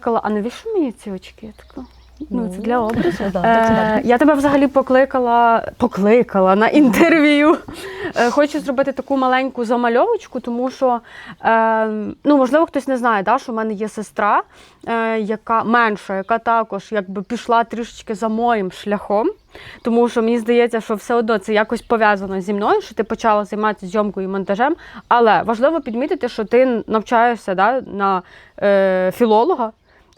Сказала, а навіщо мені ці очки? Таку? Ну, це Ну, для образу. Так і Е, я тебе взагалі покликала, покликала на інтерв'ю. Е, Хочу зробити таку маленьку замальовочку, тому що е, ну, можливо хтось не знає, да, що в мене є сестра, е, яка менша, яка також якби пішла трішечки за моїм шляхом. Тому що мені здається, що все одно це якось пов'язано зі мною, що ти почала займатися зйомкою і монтажем. Але важливо підмітити, що ти навчаєшся да, на е, філолога.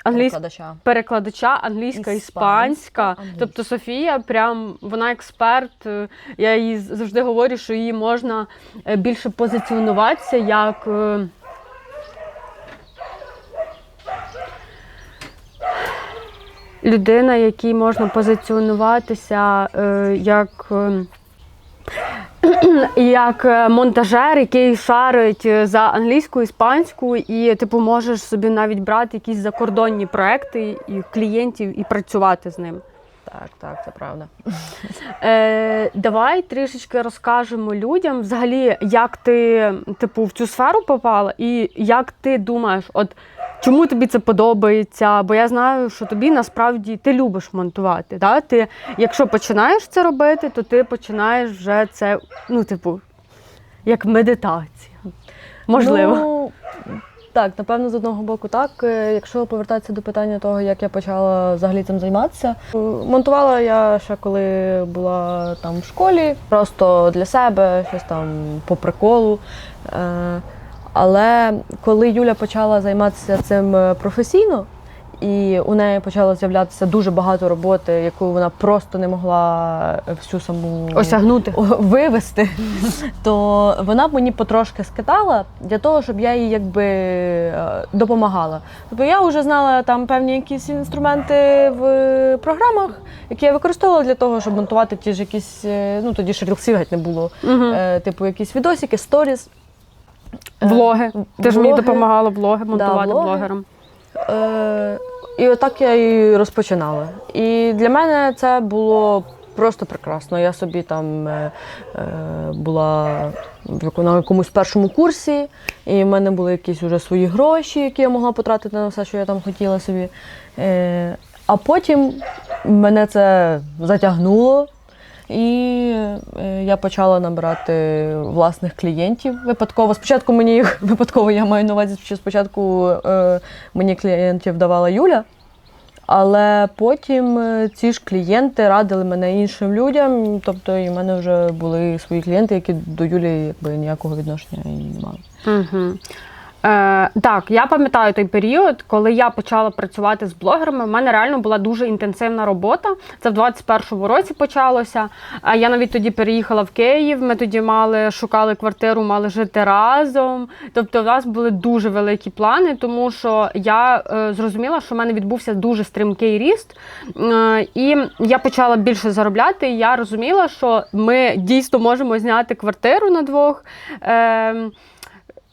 Англійська Перекладача. перекладача англійська, Іспанська, іспанська. англійська. Тобто Софія, прям вона експерт. Е, Я їй завжди говорю, що її можна е, більше позиціонуватися як. е, Людина, якій можна позиціонуватися як, як е, монтажер, який шарить е, за англійську, іспанську, і типу можеш собі навіть брати якісь закордонні проекти і клієнтів і працювати з ними. Так, так, це правда. Е, давай трішечки розкажемо людям взагалі, як ти типу, в цю сферу попала, і як ти думаєш, от чому тобі це подобається? Бо я знаю, що тобі насправді ти любиш монтувати. Да? Ти, якщо починаєш це робити, то ти починаєш вже це, ну, типу, як медитація. Можливо. Ну, так, напевно, з одного боку, так. Е, Якщо повертатися до питання того, як я почала взагалі цим займатися, е, монтувала я ще коли була там в школі, просто для себе, щось там по приколу. Е, Але коли Юля почала займатися цим е, професійно, і у неї почало з'являтися дуже багато роботи, яку вона просто не могла всю саму Осягнути. вивести, то вона б мені потрошки скидала для того, щоб я їй якби е, допомагала. Тобто я вже знала там певні якісь інструменти в програмах, які я використовувала для того, щоб монтувати ті ж якісь, е, ну тоді ж рілсів геть не було, Угу. е, типу якісь відосики, сторіс. Е, Влоги. Ти ж мені допомагала влоги монтувати влоги. блогерам. Е, і отак я і розпочинала. І для мене це було просто прекрасно. Я собі там е, е, була на якомусь першому курсі, і в мене були якісь вже свої гроші, які я могла потратити на все, що я там хотіла собі. Е, а потім мене це затягнуло. І е, я почала набирати власних клієнтів випадково. Спочатку мені їх випадково я маю на увазі, що спочатку е, мені клієнтів давала Юля, але потім е, ці ж клієнти радили мене іншим людям. Тобто і в мене вже були свої клієнти, які до Юлі якби ніякого відношення не мали. Угу. Е, так, я пам'ятаю той період, коли я почала працювати з блогерами. У мене реально була дуже інтенсивна робота. Це в 21-му році почалося. А я навіть тоді переїхала в Київ. Ми тоді мали шукали квартиру, мали жити разом. Тобто, в нас були дуже великі плани, тому що я е, зрозуміла, що в мене відбувся дуже стрімкий ріст. Е, і я почала більше заробляти. І я розуміла, що ми дійсно можемо зняти квартиру на двох. Е,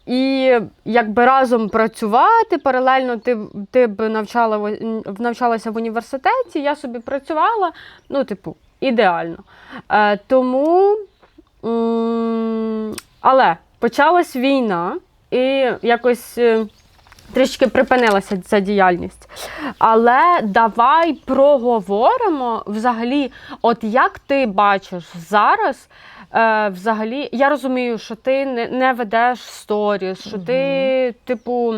і якби разом працювати, паралельно ти, ти б навчала, навчалася в університеті, я собі працювала, ну, типу, ідеально. Е, тому, але почалась війна, і якось е, трішки припинилася ця діяльність. Але давай проговоримо взагалі, от як ти бачиш зараз. Е, взагалі, я розумію, що ти не, не ведеш сторіс, що ти, типу,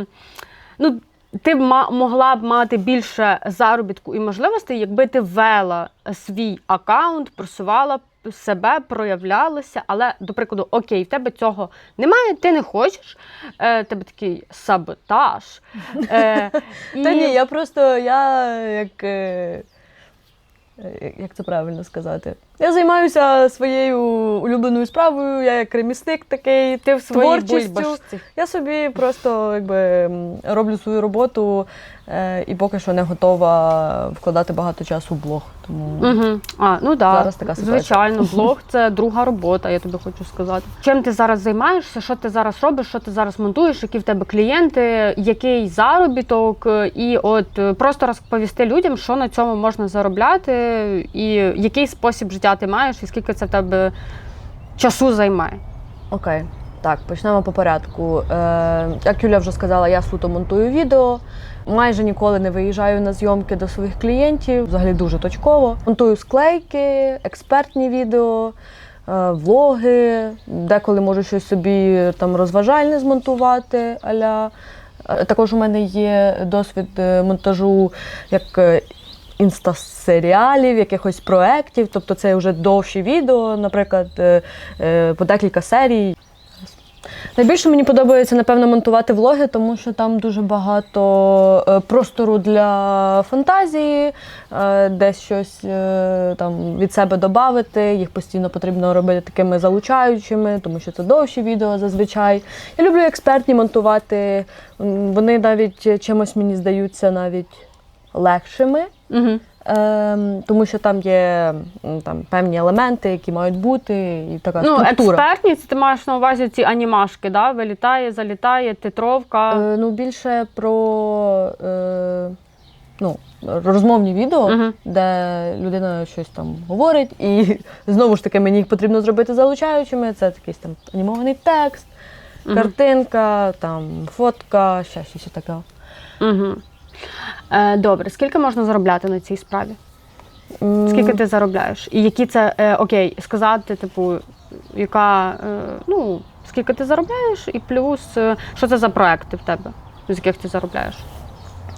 ну, ти б могла б мати більше заробітку і можливостей, якби ти вела свій аккаунт, просувала б себе, проявлялася, але, до прикладу, окей, в тебе цього немає, ти не хочеш, е, тебе такий саботаж. Е, і... Та ні, я просто я як. е, е, Як це правильно сказати? Я займаюся своєю улюбленою справою, я як ремісник такий, ти в своїй творчістю. бульбашці. Я собі просто якби роблю свою роботу е, і поки що не готова вкладати багато часу в блог. Тому Угу. А, ну да. Зараз така ситуація. Звичайно, блог це друга робота, я тобі хочу сказати. Чим ти зараз займаєшся? Що ти зараз робиш? Що ти зараз монтуєш? Які в тебе клієнти, який заробіток? І от е, просто розповісти людям, що на цьому можна заробляти, і який спосіб життя ти маєш, і скільки це в тебе часу займає. окей. Так, почнемо по порядку. Е, як Юля вже сказала, я суто монтую відео. Майже ніколи не виїжджаю на зйомки до своїх клієнтів, взагалі дуже точково. Монтую склейки, експертні відео, е, влоги, деколи можу щось собі там розважальне змонтувати. Аля. Е, Також у мене є досвід е, монтажу як інстасеріалів, якихось проєктів, тобто це вже довші відео, наприклад, е, е, по декілька серій. Найбільше мені подобається, напевно, монтувати влоги, тому що там дуже багато е, простору для фантазії, десь щось там від себе додати. Їх постійно потрібно робити такими залучаючими, тому що це довші відео зазвичай. Я люблю експертні монтувати. Вони навіть чимось мені здаються навіть легшими. Угу. Ем, тому що там є там, певні елементи, які мають бути, і така Ну, структура. експертність, ти маєш на увазі ці анімашки, да? вилітає, залітає, титровка. Е, ну, більше про е, ну, розмовні відео, Мгм. де людина щось там говорить, і знову ж таки мені їх потрібно зробити залучаючими. Це якийсь там анімований текст, Мгм. картинка, там, фотка, ще щось таке. Угу. Е, добре, скільки можна заробляти на цій справі? Скільки ти заробляєш? І які це е, окей, сказати, типу, яка е, ну, скільки ти заробляєш, і плюс що це за проекти в тебе, з яких ти заробляєш?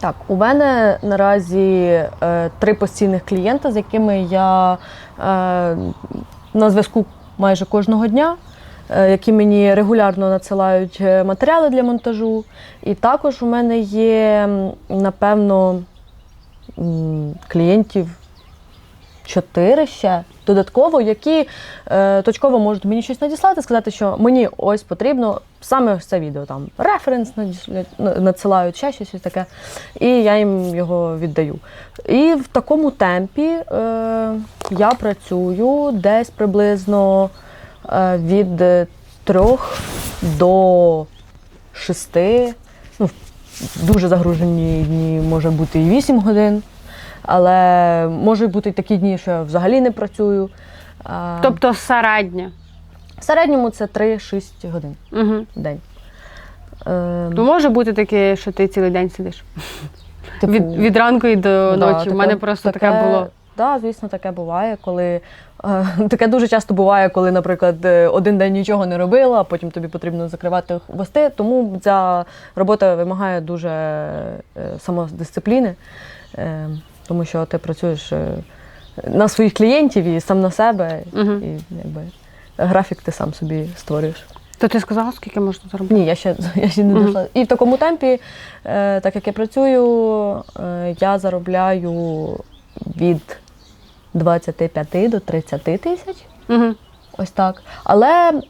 Так, у мене наразі е, три постійних клієнта, з якими я е, на зв'язку майже кожного дня, які мені регулярно надсилають е, матеріали для монтажу. І також у мене є, напевно, клієнтів чотири ще додатково, які е, точково можуть мені щось надіслати, сказати, що мені ось потрібно саме ось це відео. Там референс надсилають, ще щось таке, і я їм його віддаю. І в такому темпі е, я працюю десь приблизно е, від е, трьох до шести. Ну, дуже загружені дні може бути і 8 годин. Але можуть бути і такі дні, що я взагалі не працюю. Тобто середнє. в середньому це 3-6 годин Угу. в день. Е, Ну, може бути таке, що ти цілий день сидиш. типу, Від, від ранку і до да, ночі. У мене просто таке, було. Так, да, звісно, таке буває, коли е, таке дуже часто буває, коли, наприклад, е, один день нічого не робила, а потім тобі потрібно закривати хвости. Тому ця робота вимагає дуже е, самодисципліни, е, тому що ти працюєш е, на своїх клієнтів і сам на себе, Мгм. і якби графік ти сам собі створюєш. То ти сказала, скільки можна заробити? Ні, я ще, я ще не дійшла. І в такому темпі, так як я працюю, я заробляю від 25 до 30 тисяч. Угу. Ось так. Але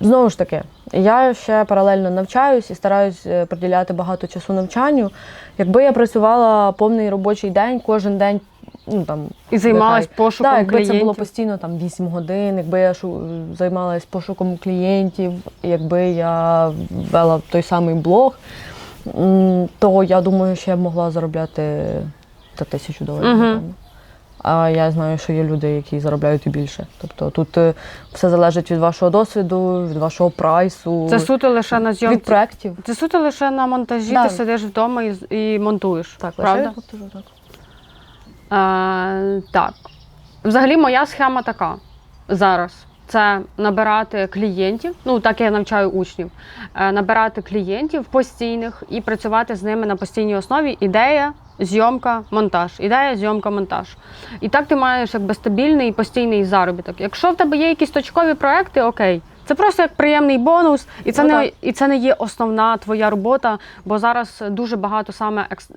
знову ж таки, я ще паралельно навчаюсь і стараюсь е, приділяти багато часу навчанню. Якби я працювала повний робочий день, кожен день, ну там І займалась пошуком так, якби клієнтів. це було постійно там 8 годин, якби я шу... займалась пошуком клієнтів, якби я вела той самий блог, то я думаю, що я б могла заробляти за тисячу доларів. Мгм. А я знаю, що є люди, які заробляють і більше. Тобто тут е, все залежить від вашого досвіду, від вашого прайсу, Це суто лише на зйомці? від проєктів. Це суто лише на монтажі, Да. ти сидиш вдома і, і монтуєш. Так, правда? лише я так. А, так. Взагалі, моя схема така зараз. Це набирати клієнтів, ну так я навчаю учнів, е, набирати клієнтів постійних і працювати з ними на постійній основі. Ідея, зйомка, монтаж. Ідея, зйомка, монтаж. І так ти маєш якби стабільний і постійний заробіток. Якщо в тебе є якісь точкові проекти, окей. Це просто як приємний бонус, і це Ну, не так. і це не є основна твоя робота, бо зараз дуже багато саме екс...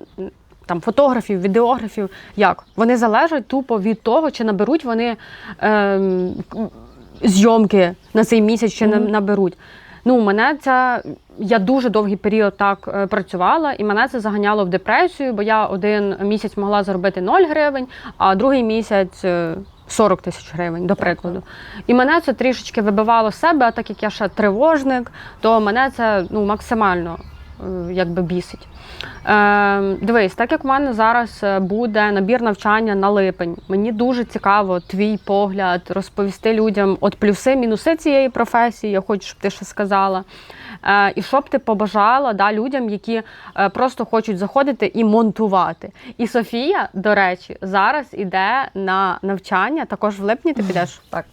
там фотографів, відеографів. Як вони залежать тупо від того, чи наберуть вони к- зйомки на цей місяць, не Мгм. наберуть. Ну, мене це я дуже довгий період так е, працювала, і мене це заганяло в депресію, бо я один місяць могла заробити 0 гривень, а другий місяць. е, 40 тисяч гривень, до прикладу. І мене це трішечки вибивало з себе, а так як я ще тривожник, то мене це ну, максимально е, якби бісить. Е, дивись, так як в мене зараз е, буде набір навчання на липень, мені дуже цікаво твій погляд, розповісти людям от плюси, мінуси цієї професії. Я хочу, щоб ти ще сказала. Е, і що б ти побажала да, людям, які е, просто хочуть заходити і монтувати. І Софія, до речі, зараз іде на навчання. Також в липні ти підеш Так.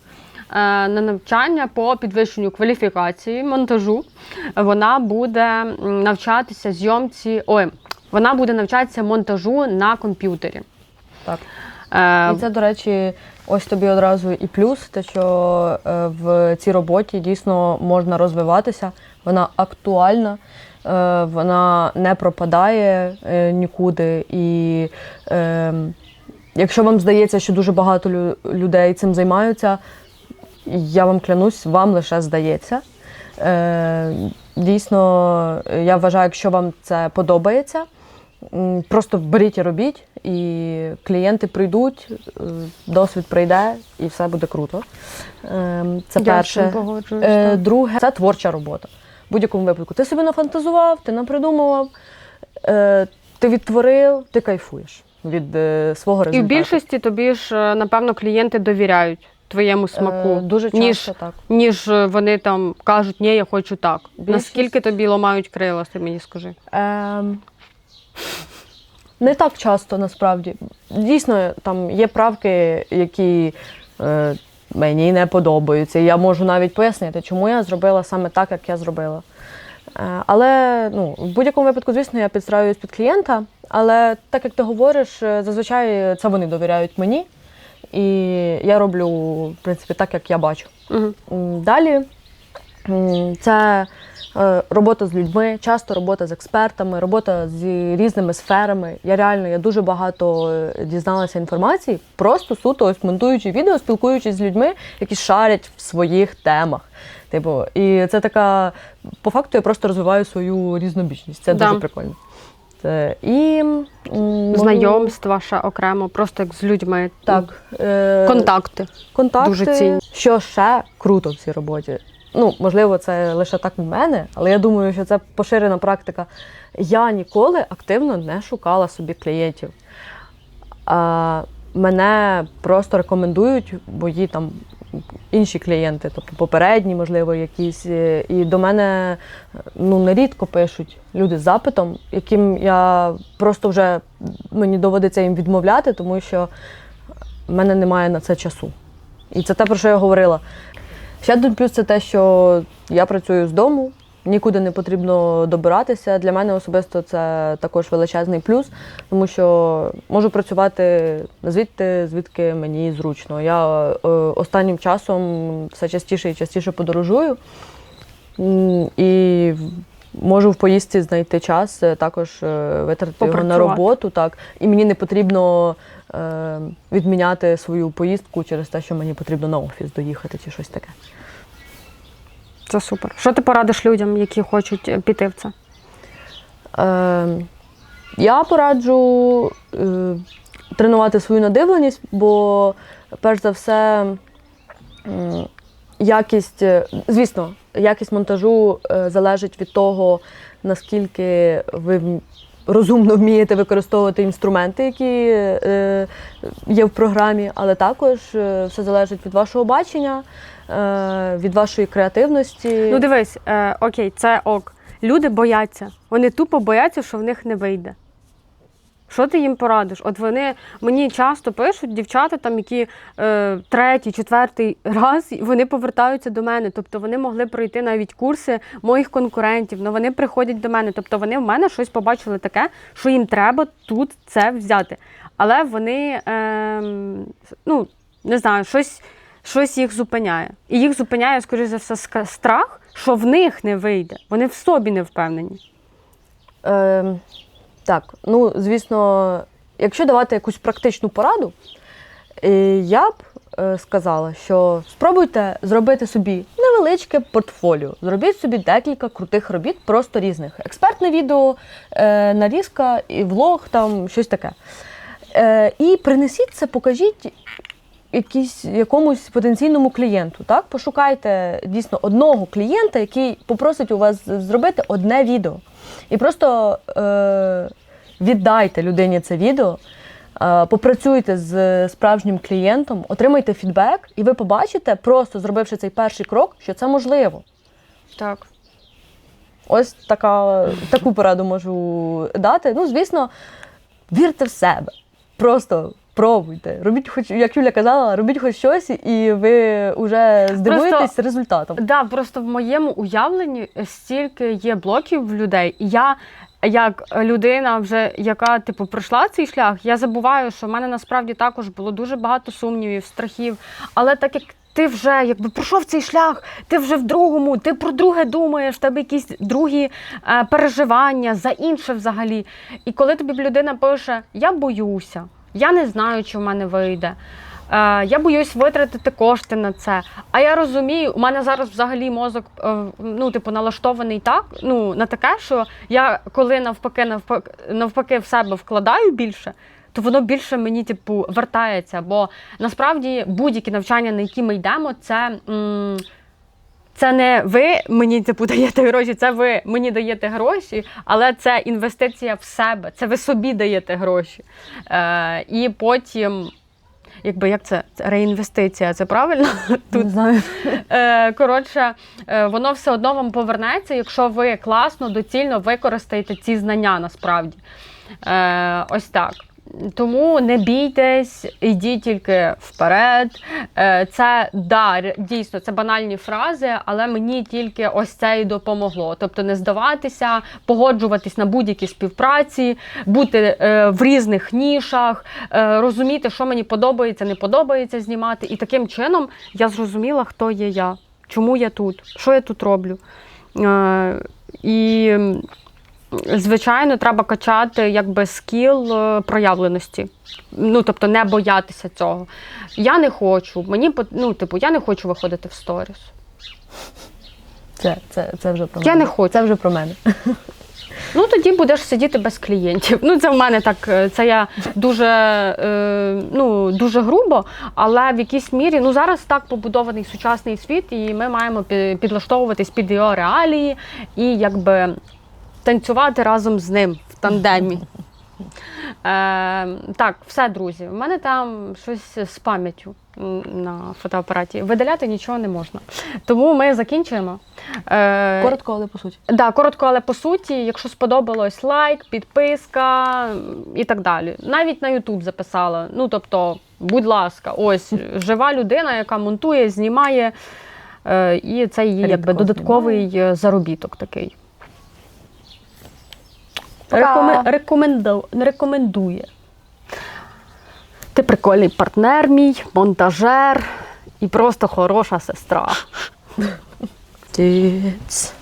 Е, на навчання по підвищенню кваліфікації монтажу. Вона буде навчатися зйомці. Ой, вона буде навчатися монтажу на комп'ютері. Так. Е, І це, до речі, ось тобі одразу і плюс, те, що е, в цій роботі дійсно можна розвиватися, вона актуальна, вона не пропадає нікуди. І е, якщо вам здається, що дуже багато лю- людей цим займаються, я вам клянусь, вам лише здається. Е, Дійсно, я вважаю, якщо вам це подобається, просто беріть і робіть, і клієнти прийдуть, е, досвід прийде, і все буде круто. Е, Це перше. Е. Друге, це творча робота. В будь-якому випадку. Ти собі нафантазував, ти напридумував, е, ти відтворив, ти кайфуєш від е, свого І в більшості тобі ж, напевно, клієнти довіряють твоєму смаку. Е, дуже часто ніж, так. ніж е, вони там кажуть, ні, я хочу так. Більшість- Наскільки тобі ламають крила, ти мені скажи. Ем, не так часто насправді. Дійсно, там є правки, які е, мені не подобаються. Я можу навіть пояснити, чому я зробила саме так, як я зробила. Е, але ну, в будь-якому випадку, звісно, я підстраююсь під клієнта. Але так як ти говориш, е, зазвичай це вони довіряють мені. І я роблю, в принципі, так, як я бачу. Угу. Далі це е, робота з людьми, часто робота з експертами, робота з різними сферами. Я реально я дуже багато е, дізналася інформації, просто суто ось монтуючи відео, спілкуючись з людьми, які шарять в своїх темах. Типу, і це така, по факту, я просто розвиваю свою різнобічність. Це Да. дуже прикольно. Це, і Знайомства ще окремо, просто як з людьми. Так. Е, Контакти. контакти. Дуже цінні. Що ще круто в цій роботі? Ну, можливо, це лише так в мене, але я думаю, що це поширена практика. Я ніколи активно не шукала собі клієнтів. А, мене просто рекомендують мої там інші клієнти, тобто попередні, можливо, якісь. е, І до мене ну, нерідко пишуть люди з запитом, яким я просто вже мені доводиться їм відмовляти, тому що в мене немає на це часу. І це те, про що я говорила. Ще один плюс це те, що я працюю з дому, нікуди не потрібно добиратися. Для мене особисто це також величезний плюс, тому що можу працювати звідти, звідки мені зручно. Я е, останнім часом все частіше і частіше подорожую. І можу в поїздці знайти час, е, також е, витратити його на роботу. Так. І мені не потрібно відміняти свою поїздку через те, що мені потрібно на офіс доїхати чи щось таке. Це супер. Що ти порадиш людям, які хочуть е, піти в це? Е, я пораджу е, тренувати свою надивленість, бо перш за все е, якість, звісно, якість монтажу е, залежить від того, наскільки ви розумно вмієте використовувати інструменти, які е, є в програмі, але також е, все залежить від вашого бачення, е, від вашої креативності. Ну дивись, окей, це ок. Люди бояться. Вони тупо бояться, що в них не вийде. Що ти їм порадиш? От вони мені часто пишуть, дівчата, там, які е, третій, четвертий раз вони повертаються до мене. Тобто вони могли пройти навіть курси моїх конкурентів, але вони приходять до мене. Тобто вони в мене щось побачили таке, що їм треба тут це взяти. Але вони, е, ну, не знаю, щось, щось їх зупиняє. І їх зупиняє, скоріш за все, страх, що в них не вийде. Вони в собі не впевнені. Е, так, ну звісно, якщо давати якусь практичну пораду, е, я б е, сказала, що спробуйте зробити собі невеличке портфоліо. Зробіть собі декілька крутих робіт, просто різних. Експертне відео, е, нарізка, і влог, там щось таке. І принесіть це, покажіть якісь, якомусь потенційному клієнту. Так? Пошукайте дійсно одного клієнта, який попросить у вас зробити одне відео. І просто е, віддайте людині це відео, е, попрацюйте з справжнім клієнтом, отримайте фідбек, і ви побачите, просто зробивши цей перший крок, що це можливо. Так. Ось така, таку пораду можу дати. Ну, звісно, вірте в себе. Просто пробуйте. Робіть хоч, як Юля казала, робіть хоч щось, і ви вже здивуєтесь результатом. Да, просто в моєму уявленні стільки є блоків в людей. І я, як людина, вже яка типу пройшла цей шлях, я забуваю, що в мене насправді також було дуже багато сумнівів, страхів. Але так як ти вже якби пройшов цей шлях, ти вже в другому, ти про друге думаєш, в тебе якісь другі е, переживання за інше взагалі. І коли тобі людина пише, я боюся, я не знаю, чи в мене вийде. Е, я боюсь витратити кошти на це. А я розумію, у мене зараз взагалі мозок е, ну, типу, налаштований так, ну, на таке, що я коли навпаки, навпаки, навпаки в себе вкладаю більше, то воно більше мені, типу, вертається. Бо насправді будь-які навчання, на які ми йдемо, це. М- це не ви мені типу даєте гроші, це ви мені даєте гроші, але це інвестиція в себе, це ви собі даєте гроші. Е, і потім, якби як це? Це реінвестиція, це правильно? Тут Не знаю. Е, коротше, е, воно все одно вам повернеться, якщо ви класно, доцільно використаєте ці знання насправді. Е, ось так. Тому не бійтесь, йдіть тільки вперед. Е, Це да, дійсно, це банальні фрази, але мені тільки ось це і допомогло. Тобто не здаватися, погоджуватись на будь-які співпраці, бути е, в різних нішах, е, розуміти, що мені подобається, не подобається знімати. І таким чином я зрозуміла, хто є я, чому я тут, що я тут роблю. І звичайно, треба качати якби скіл е, проявленості. Ну, тобто не боятися цього. Я не хочу, мені ну, типу, я не хочу виходити в сторіс. Це, це, це вже про Я мене. не хочу. Це вже про мене. Ну тоді будеш сидіти без клієнтів. Ну це в мене так. е, Це я дуже е, ну дуже грубо, але в якійсь мірі ну зараз так побудований сучасний світ, і ми маємо підлаштовуватись під його реалії і якби танцювати разом з ним в тандемі. Е, так, все, друзі. У мене там щось з пам'яттю на фотоапараті. Видаляти нічого не можна. Тому ми закінчуємо. Е, Коротко, але по суті. Да, коротко, але по суті, якщо сподобалось, лайк, підписка і так далі. Навіть на YouTube записала. Ну тобто, будь ласка, ось жива людина, яка монтує, знімає, е, і це її якби додатковий заробіток такий. Рекомен... Рекоменду... Рекомендує. Ти прикольний партнер мій, монтажер і просто хороша сестра. Тіць.